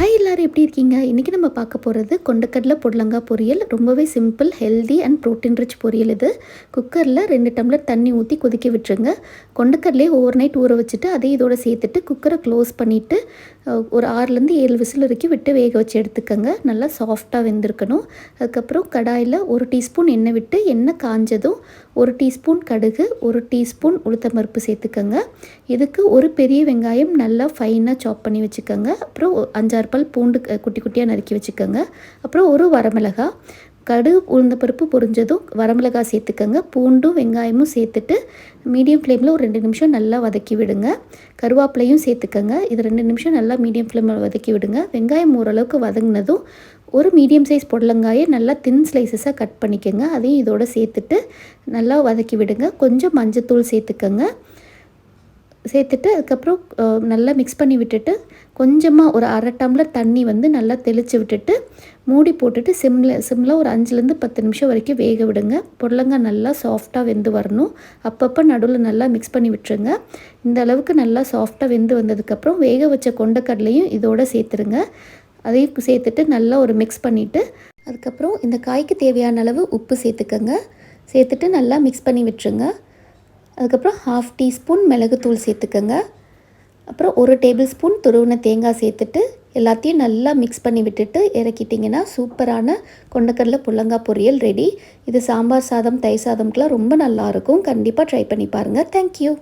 Hi எல்லோரும் எப்படி இருக்கீங்க? இன்றைக்கி நம்ம பார்க்க போகிறது கொண்டக்கடலை புடலங்காய் பொரியல். ரொம்பவே simple healthy and protein rich பொரியல் இது. குக்கரில் ரெண்டு டம்ளர் தண்ணி ஊற்றி கொதிக்க விட்டுருங்க. கொண்டக்கடலையே ஓவர் நைட் ஊற வச்சுட்டு அதே இதோட சேர்த்துட்டு குக்கரை க்ளோஸ் பண்ணிவிட்டு ஒரு ஆறுலேருந்து ஏழு விசில் வரைக்கும் விட்டு வேக வச்சு எடுத்துக்கோங்க. நல்லா சாஃப்டாக வெந்திருக்கணும். அதுக்கப்புறம் கடாயில் ஒரு டீஸ்பூன் எண்ணெய் விட்டு எண்ணெய் காஞ்சதும் ஒரு டீஸ்பூன் கடுகு ஒரு டீஸ்பூன் உளுத்தம்பருப்பு சேர்த்துக்கோங்க. இதுக்கு ஒரு பெரிய வெங்காயம் நல்லா ஃபைனாக சாப் பண்ணி வச்சுக்கோங்க. அப்புறம் அஞ்சாறு பல் பூண்டு குட்டி குட்டியாக நறுக்கி வச்சுக்கோங்க. அப்புறம் ஒரு வரமிளகா கடுகு உளுந்த பருப்பு பொரிஞ்சதும் வரமிளகாய் சேர்த்துக்கோங்க. பூண்டும் வெங்காயமும் சேர்த்துட்டு மீடியம் ஃப்ளேமில் ஒரு ரெண்டு நிமிஷம் நல்லா வதக்கி விடுங்க. கருவேப்பிலையும் சேர்த்துக்கோங்க. இது ரெண்டு நிமிஷம் நல்லா மீடியம் ஃப்ளேமில் வதக்கி விடுங்க. வெங்காயம் ஓரளவுக்கு வதங்கினதும் ஒரு மீடியம் சைஸ் பொடலங்காயை நல்லா தின் ஸ்லைசஸாக கட் பண்ணிக்கோங்க. அதையும் இதோடு சேர்த்துட்டு நல்லா வதக்கி விடுங்க. கொஞ்சம் மஞ்சத்தூள் சேர்த்துக்கோங்க. சேர்த்துட்டு அதுக்கப்புறம் நல்லா மிக்ஸ் பண்ணி விட்டுட்டு கொஞ்சமாக ஒரு அரை டம்ளர் தண்ணி வந்து நல்லா தெளித்து விட்டுட்டு மூடி போட்டுட்டு சிம்மில் சிம்மில் ஒரு அஞ்சுலேருந்து பத்து நிமிஷம் வரைக்கும் வேக விடுங்க. புடலங்காய் நல்லா சாஃப்டாக வெந்து வரணும். அப்பப்போ நடுவில் நல்லா மிக்ஸ் பண்ணி விட்டுருங்க. இந்த அளவுக்கு நல்லா சாஃப்டாக வெந்து வந்ததுக்கப்புறம் வேக வச்ச கொண்டக்கடலையும் இதோடு சேர்த்துருங்க. அதையும் சேர்த்துட்டு நல்லா ஒரு மிக்ஸ் பண்ணிவிட்டு அதுக்கப்புறம் இந்த காய்க்கு தேவையான அளவு உப்பு சேர்த்துக்கோங்க. சேர்த்துட்டு நல்லா மிக்ஸ் பண்ணி விட்டுருங்க. அதுக்கப்புறம் ஹாஃப் டீஸ்பூன் மிளகுத்தூள் சேர்த்துக்கோங்க. அப்புறம் ஒரு டேபிள் ஸ்பூன் துருவின தேங்காய் சேர்த்துட்டு எல்லாத்தையும் நல்லா மிக்ஸ் பண்ணி விட்டுட்டு இறக்கிட்டிங்கன்னா சூப்பரான கொண்டக்கடலை புள்ளங்காய் பொரியல் ரெடி. இது சாம்பார் சாதம் தயிர் சாதம்க்கெலாம் ரொம்ப நல்லாயிருக்கும் கண்டிப்பாக ட்ரை பண்ணி பாருங்கள் தேங்க்யூ